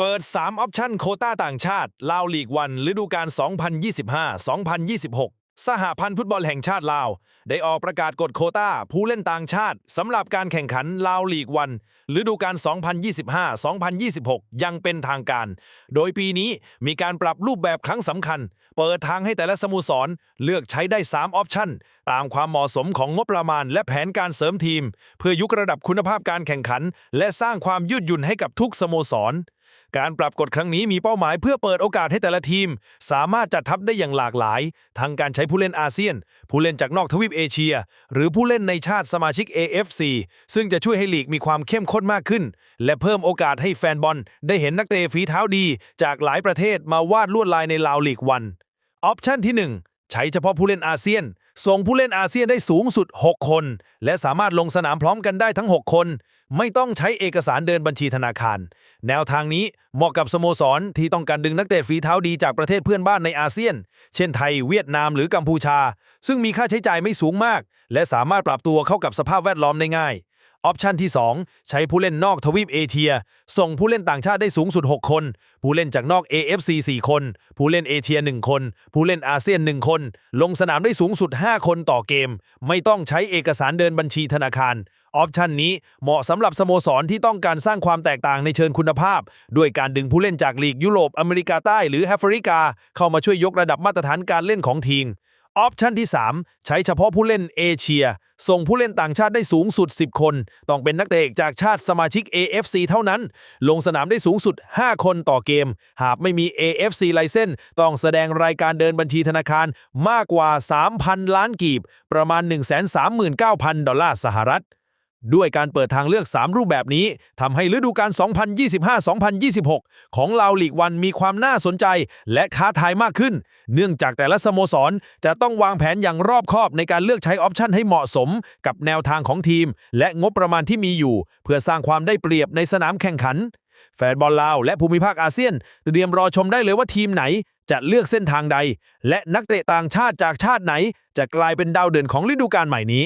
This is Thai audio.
เปิด 3 ออปชั่นโคต้าต่างชาติ ลาวลีกวันฤดูกาล 2025-2026 สหพันธ์ฟุตบอลแห่งชาติลาว ได้ออกประกาศกฎโคต้า ผู้เล่นต่างชาติสำหรับการแข่งขันลาวลีกวันฤดูกาล 2025-2026 ยังเป็นทางการ โดยปีนี้มีการปรับรูปแบบครั้งสำคัญ เปิดทางให้แต่ละสโมสรเลือกใช้ได้ 3 ออปชั่น ตามความเหมาะสมของงบประมาณ และแผนการเสริมทีม เพื่อยุกระดับคุณภาพการแข่งขัน และสร้างความยืดหยุ่นให้กับทุกสโมสร การปรับกฎครั้งนี้มีเป้าหมายเพื่อเปิดโอกาสให้แต่ละทีม สามารถจัดทัพได้อย่างหลากหลาย ทั้งการใช้ผู้เล่นอาเซียน ผู้เล่นจากนอกทวีปเอเชีย หรือผู้เล่นในชาติสมาชิก AFC ซึ่งจะช่วยให้ลีกมีความเข้มข้นมากขึ้น และเพิ่มโอกาสให้แฟนบอล ได้เห็นนักเตะฝีเท้าดี จากหลายประเทศมาวาดลวดลายในลาวลีกวัน ออปชั่นที่ 1 ใช้เฉพาะผู้เล่นอาเซียน ส่งผู้เล่นอาเซียนได้สูงสุด 6 คน และสามารถลงสนามพร้อมกันได้ทั้ง 6 คน ไม่ต้องใช้เอกสารเดินบัญชีธนาคาร แนวทางนี้เหมาะกับสโมสรที่ต้องการดึงนักเตะฝีเท้าดีจากประเทศเพื่อนบ้านในอาเซียน เช่นไทยเวียดนามหรือกัมพูชา ซึ่งมีค่าใช้จ่ายไม่สูงมาก และสามารถปรับตัวเข้ากับสภาพแวดล้อมได้ง่าย ออปชันที่ 2 ใช้ผู้เล่นนอกทวีปเอเชีย ส่งผู้เล่นต่างชาติได้สูงสุด 6 คน ผู้เล่นจากนอก AFC 4 คน ผู้เล่นเอเชีย 1 คน ผู้เล่นอาเซียน 1 คน ลงสนามได้สูงสุด 5 คนต่อเกม ไม่ต้องใช้เอกสารเดินบัญชีธนาคารออปชันนี้เหมาะสำหรับสโมสรที่ต้องการสร้างความแตกต่างในเชิงคุณภาพ ด้วยการดึงผู้เล่นจากลีกยุโรปอเมริกาใต้หรือแอฟริกา เข้ามาช่วยยกระดับมาตรฐานการเล่นของทีม ออปชันที่ 3 ใช้เฉพาะผู้เล่นเอเชีย ส่งผู้เล่นต่างชาติได้สูงสุด 10 คน ต้องเป็นนักเตะจากชาติสมาชิก AFC เท่านั้น ลงสนามได้สูงสุด 5 คนต่อเกม หากไม่มี AFC ไลเซนต้องแสดงรายการเดินบัญชีธนาคารมากกว่า 3,000 ล้านกีบ ประมาณ 139,000 ดอลลาร์สหรัฐ ด้วยการเปิดทางเลือก 3 รูปแบบนี้ทำให้ฤดูกาล 2025-2026 ของลาวลีกวันมีความน่าสนใจ และท้าทายมากขึ้น เนื่องจากแต่ละสโมสร จะต้องวางแผนอย่างรอบคอบในการเลือกใช้ออปชันให้เหมาะสม กับแนวทางของทีม และงบประมาณที่มีอยู่ เพื่อสร้างความได้เปรียบในสนามแข่งขัน แฟนบอลลาวและภูมิภาคอาเซียน เตรียมรอชมได้เลยว่าทีมไหน จะเลือกเส้นทางใด และนักเตะต่างชาติจากชาติไหน จะกลายเป็นดาวเด่นของฤดูกาลใหม่นี้